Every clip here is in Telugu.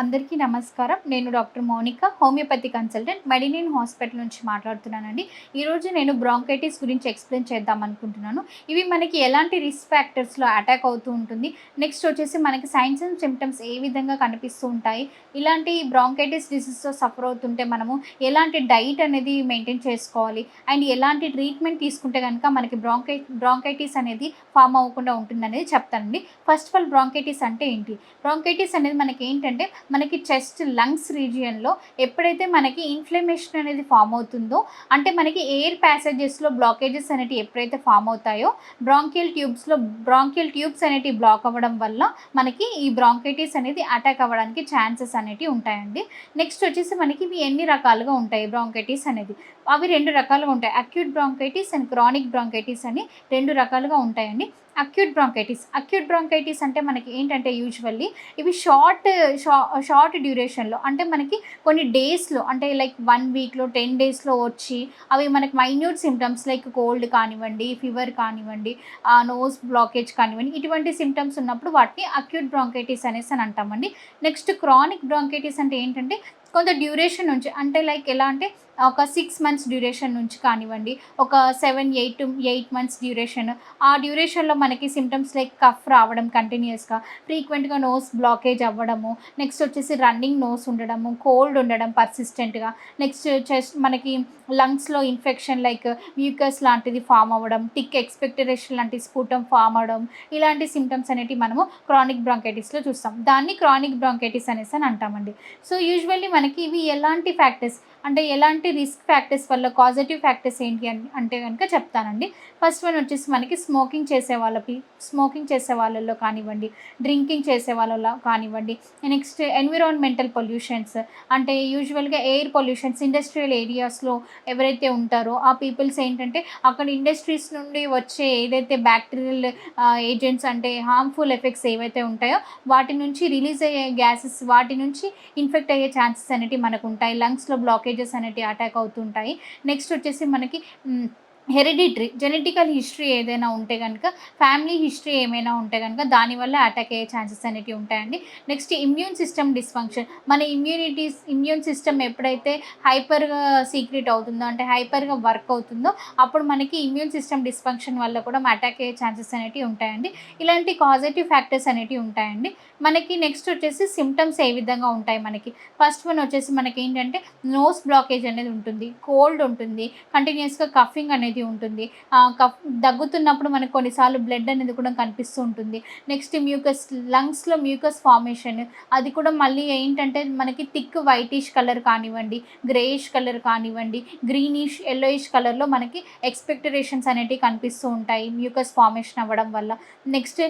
అందరికీ నమస్కారం. నేను డాక్టర్ మౌనిక హోమియోపతి కన్సల్టెంట్ మెడినిన్ హాస్పిటల్ నుంచి మాట్లాడుతున్నానండి. ఈరోజు నేను బ్రాంకైటిస్ గురించి ఎక్స్ప్లెయిన్ చేద్దాం అనుకుంటున్నాను. ఇవి మనకి ఎలాంటి రిస్క్ ఫ్యాక్టర్స్లో అటాక్ అవుతూ ఉంటుంది? నెక్స్ట్ వచ్చేసి మనకి సైన్స్ అండ్ సిమ్టమ్స్ ఏ విధంగా కనిపిస్తూ ఉంటాయి? ఇలాంటి బ్రాంకైటిస్ డిసీజ్తో సఫర్ అవుతుంటే మనము ఎలాంటి డైట్ అనేది మెయింటైన్ చేసుకోవాలి? అండ్ ఎలాంటి ట్రీట్మెంట్ తీసుకుంటే కనుక మనకి బ్రాంకై బ్రాంకైటిస్ అనేది ఫామ్ అవ్వకుండా ఉంటుంది అనేది చెప్తానండి. ఫస్ట్ ఆఫ్ ఆల్ బ్రాంకైటిస్ అంటే ఏంటి? బ్రాంకైటిస్ అనేది మనకి ఏంటంటే మనకి చెస్ట్ లంగ్స్ రీజియన్లో ఎప్పుడైతే మనకి ఇన్ఫ్లమేషన్ అనేది ఫామ్ అవుతుందో అంటే మనకి ఎయిర్ ప్యాసేజెస్లో బ్లాకేజెస్ అనేటివి ఎప్పుడైతే ఫామ్ అవుతాయో బ్రాంకియల్ ట్యూబ్స్లో బ్రాంకియల్ ట్యూబ్స్ అనేటివి బ్లాక్ అవ్వడం వల్ల మనకి ఈ బ్రాంకైటిస్ అనేది అటాక్ అవ్వడానికి ఛాన్సెస్ అనేటివి ఉంటాయండి. నెక్స్ట్ వచ్చేసి మనకి ఇవి ఎన్ని రకాలుగా ఉంటాయి బ్రాంకైటిస్ అనేది? అవి రెండు రకాలుగా ఉంటాయి. Acute bronchitis and chronic bronchitis అని రెండు రకాలుగా ఉంటాయండి. Acute bronchitis. అక్యూట్ బ్రాంకైటిస్ అంటే మనకి ఏంటంటే యూజువల్లీ ఇవి షార్ట్ షార్ట్ డ్యూరేషన్లో అంటే మనకి కొన్ని డేస్లో అంటే లైక్ వన్ వీక్లో టెన్ డేస్లో వచ్చి అవి మనకి మైన్యూట్ సిమ్టమ్స్ లైక్ కోల్డ్ కానివ్వండి ఫీవర్ కానివ్వండి నోస్ బ్లాకేజ్ కానివ్వండి ఇటువంటి సిమ్టమ్స్ ఉన్నప్పుడు వాటిని అక్యూట్ బ్రాంకైటిస్ అనేసి అని అంటామండి. నెక్స్ట్ క్రానిక్ బ్రాంకైటిస్ అంటే ఏంటంటే కొంత డ్యూరేషన్ నుంచి అంటే లైక్ ఎలా అంటే ఒక సిక్స్ మంత్స్ డ్యూరేషన్ నుంచి కానివ్వండి ఒక seven eight eight months duration ఆ డ్యూరేషన్లో మనకి సిమ్టమ్స్ లైక్ కఫ్ రావడం కంటిన్యూస్గా ఫ్రీక్వెంట్గా నోస్ బ్లాకేజ్ అవ్వడము నెక్స్ట్ వచ్చేసి రన్నింగ్ నోస్ ఉండడము కోల్డ్ ఉండడం పర్సిస్టెంట్గా నెక్స్ట్ చెస్ట్ మనకి లంగ్స్లో ఇన్ఫెక్షన్ లైక్ మ్యూకస్ లాంటిది ఫామ్ అవ్వడం టిక్ ఎక్స్పెక్టరేషన్ లాంటి స్ఫూటం ఫామ్ అవ్వడం ఇలాంటి సిమ్టమ్స్ అనేవి మనము క్రానిక్ బ్రాంకైటిస్లో చూస్తాం. దాన్ని క్రానిక్ బ్రాంకైటిస్ అనేసి అని అంటామండి. సో యూజువల్లీ మనకి ఇవి ఎలాంటి ఫ్యాక్టర్స్ అంటే ఎలాంటి రిస్క్ ఫ్యాక్టర్స్ వల్ల పాజిటివ్ ఫ్యాక్టర్స్ ఏంటి అని అంటే కనుక చెప్తానండి. ఫస్ట్ వన్ వచ్చేసి మనకి స్మోకింగ్ చేసే వాళ్ళ స్మోకింగ్ చేసే వాళ్ళల్లో కానివ్వండి డ్రింకింగ్ చేసే వాళ్ళలో కానివ్వండి నెక్స్ట్ ఎన్విరాన్మెంటల్ పొల్యూషన్స్ అంటే యూజువల్గా ఎయిర్ పొల్యూషన్స్ ఇండస్ట్రియల్ ఏరియాస్లో ఎవరైతే ఉంటారో ఆ పీపుల్స్ ఏంటంటే అక్కడ ఇండస్ట్రీస్ నుండి వచ్చే ఏదైతే బ్యాక్టీరియల్ ఏజెంట్స్ అంటే హార్మ్ఫుల్ ఎఫెక్ట్స్ ఏవైతే ఉంటాయో వాటి నుంచి రిలీజ్ అయ్యే గ్యాసెస్ వాటి నుంచి ఇన్ఫెక్ట్ అయ్యే ఛాన్సెస్ అనేవి మనకు ఉంటాయి. లంగ్స్లో బ్లాకేజెస్ అనేటివి అటాక్ అవుతుంటాయి. నెక్స్ట్ వచ్చేసి మనకి హెరిడిటరీ జెనెటికల్ హిస్టరీ ఏదైనా ఉంటే కనుక ఫ్యామిలీ హిస్టరీ ఏమైనా ఉంటే కనుక దానివల్ల అటాక్ అయ్యే ఛాన్సెస్ అనేవి ఉంటాయండి. Next immune system dysfunction. మన ఇమ్యూనిటీస్ ఇమ్యూన్ సిస్టమ్ ఎప్పుడైతే హైపర్గా సీక్రెట్ అవుతుందో అంటే హైపర్గా వర్క్ అవుతుందో అప్పుడు మనకి ఇమ్యూన్ సిస్టమ్ డిస్ఫంక్షన్ వల్ల కూడా అటాక్ అయ్యే ఛాన్సెస్ అనేటివి ఉంటాయండి. ఇలాంటి పాజిటివ్ ఫ్యాక్టర్స్ అనేవి ఉంటాయండి. మనకి నెక్స్ట్ వచ్చేసి సిమ్టమ్స్ ఏ విధంగా ఉంటాయి మనకి? ఫస్ట్ వన్ వచ్చేసి మనకి ఏంటంటే నోస్ బ్లాకేజ్ అనేది ఉంటుంది కోల్డ్ ఉంటుంది కంటిన్యూస్గా కఫింగ్ అనేది ఉంటుంది. కఫ్ దగ్గుతున్నప్పుడు మనకు కొన్నిసార్లు బ్లడ్ అనేది కూడా కనిపిస్తూ ఉంటుంది. నెక్స్ట్ మ్యూకస్ లంగ్స్లో మ్యూకస్ ఫార్మేషన్. అది కూడా మళ్ళీ ఏంటంటే మనకి థిక్ వైటిష్ కలర్ కానివ్వండి గ్రేయిష్ కలర్ కానివ్వండి గ్రీనిష్ ఎల్లోయిష్ కలర్లో మనకి ఎక్స్పెక్టరేషన్స్ అనేటివి కనిపిస్తూ ఉంటాయి మ్యూకస్ ఫార్మేషన్ అవ్వడం వల్ల. నెక్స్ట్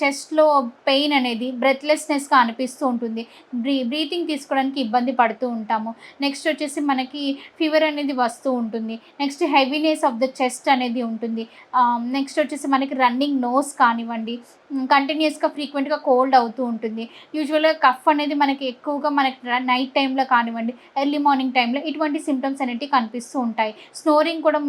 చెస్ట్లో పెయిన్ అనేది బ్రెత్లెస్నెస్గా అనిపిస్తూ ఉంటుంది. బ్రీ బ్రీతింగ్ తీసుకోవడానికి ఇబ్బంది పడుతూ ఉంటాము. నెక్స్ట్ వచ్చేసి మనకి ఫీవర్ అనేది వస్తూ ఉంటుంది. Next heaviness of the chest అనేది ఉంటుంది. నెక్స్ట్ వచ్చేసి మనకి రన్నింగ్ నోస్ కానివ్వండి కంటిన్యూస్గా ఫ్రీక్వెంట్గా కోల్డ్ అవుతూ ఉంటుంది. యూజువల్గా కఫ్ అనేది మనకి ఎక్కువగా మనకి నైట్ టైంలో కానివ్వండి ఎర్లీ మార్నింగ్ టైంలో ఇటువంటి సిమ్టమ్స్ అనేవి కనిపిస్తూ ఉంటాయి. స్నోరింగ్ కూడా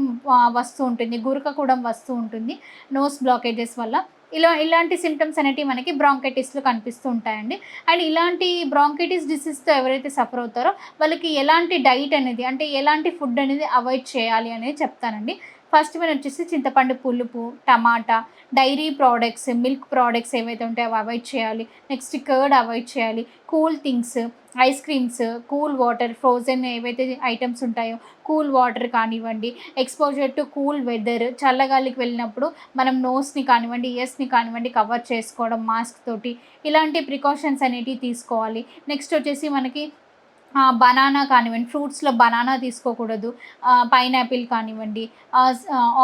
వస్తూ ఉంటుంది గురక కూడా వస్తూ ఉంటుంది నోస్ బ్లాకేజెస్ వల్ల. ఇలా ఇలాంటి సిమ్టమ్స్ అనేటివి మనకి బ్రాంకైటిస్లో కనిపిస్తూ ఉంటాయండి. అండ్ ఇలాంటి బ్రాంకైటిస్ డిసీజ్తో ఎవరైతే సఫర్ అవుతారో వాళ్ళకి ఎలాంటి డైట్ అనేది అంటే ఎలాంటి ఫుడ్ అనేది అవాయిడ్ చేయాలి అనేది చెప్తానండి. ఫస్ట్ వన్ వచ్చేసి చింతపండు పులుపు tomato dairy products milk products ఏవైతే ఉంటాయో అవి అవాయిడ్ చేయాలి. నెక్స్ట్ కర్డ్ అవాయిడ్ చేయాలి. Cool things ice creams cool water frozen ఏవైతే ఐటమ్స్ ఉంటాయో కూల్ వాటర్ కానివ్వండి. ఎక్స్పోజర్ టు కూల్ వెదర్ చల్లగాలికి వెళ్ళినప్పుడు మనం నోస్ని కానివ్వండి ఇయర్స్ని కానివ్వండి కవర్ చేసుకోవడం మాస్క్ తోటి ఇలాంటి ప్రికాషన్స్ అనేటివి తీసుకోవాలి. నెక్స్ట్ వచ్చేసి మనకి బనానా కానివ్వండి ఫ్రూట్స్లో బనానా తీసుకోకూడదు పైనాపిల్ కానివ్వండి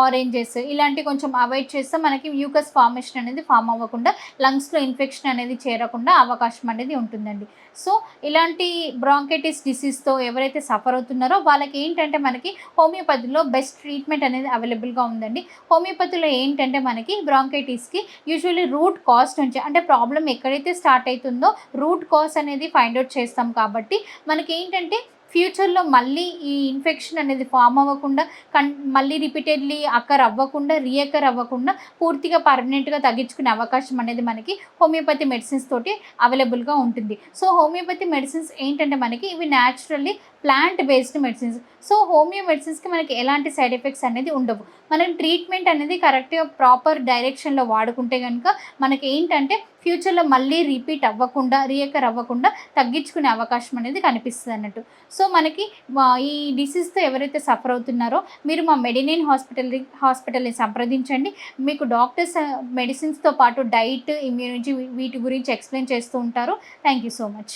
ఆరెంజెస్ ఇలాంటి కొంచెం అవాయిడ్ చేస్తే మనకి మ్యూకస్ ఫార్మేషన్ అనేది ఫామ్ అవ్వకుండా లంగ్స్లో ఇన్ఫెక్షన్ అనేది చేరకుండా అవకాశం అనేది ఉంటుందండి. సో ఇలాంటి బ్రాంకైటిస్ డిసీజ్తో ఎవరైతే సఫర్ అవుతున్నారో వాళ్ళకి ఏంటంటే మనకి హోమియోపతిలో బెస్ట్ ట్రీట్మెంట్ అనేది అవైలబుల్గా ఉందండి. హోమియోపతిలో ఏంటంటే మనకి బ్రాంకైటిస్కి యూజువల్లీ రూట్ కాస్ట్ నుంచి అంటే ప్రాబ్లం ఎక్కడైతే స్టార్ట్ అవుతుందో రూట్ కాస్ అనేది ఫైండ్ అవుట్ చేస్తాం కాబట్టి మనకి ఏంటంటే ఫ్యూచర్లో మళ్ళీ ఈ ఇన్ఫెక్షన్ అనేది ఫామ్ అవ్వకుండా కన్ మళ్ళీ రిపీటెడ్లీ అక్కర్ అవ్వకుండా రీఅక్కర్ అవ్వకుండా పూర్తిగా పర్మనెంట్గా తగ్గించుకునే అవకాశం అనేది మనకి హోమియోపతి మెడిసిన్స్ తోటి అవైలబుల్గా ఉంటుంది. సో హోమియోపతి మెడిసిన్స్ ఏంటంటే మనకి ఇవి naturally plant based medicines. So homeo మెడిసిన్స్కి మనకి ఎలాంటి సైడ్ ఎఫెక్ట్స్ అనేది ఉండవు. మనం ట్రీట్మెంట్ అనేది కరెక్ట్గా ప్రాపర్ డైరెక్షన్లో వాడుకుంటే కనుక మనకి ఏంటంటే ఫ్యూచర్లో మళ్ళీ రిపీట్ అవ్వకుండా రియకర్ అవ్వకుండా తగ్గించుకునే అవకాశం అనేది కనిపిస్తుంది అన్నట్టు. సో మనకి ఈ డిసీజ్తో ఎవరైతే సఫర్ అవుతున్నారో మీరు మా మెడినైన్ హాస్పిటల్ హాస్పిటల్ని సంప్రదించండి. మీకు డాక్టర్స్ మెడిసిన్స్తో పాటు డైట్ ఇమ్యూనిటీ వీటి గురించి ఎక్స్ప్లెయిన్ చేస్తూ ఉంటారు. Thank you so much.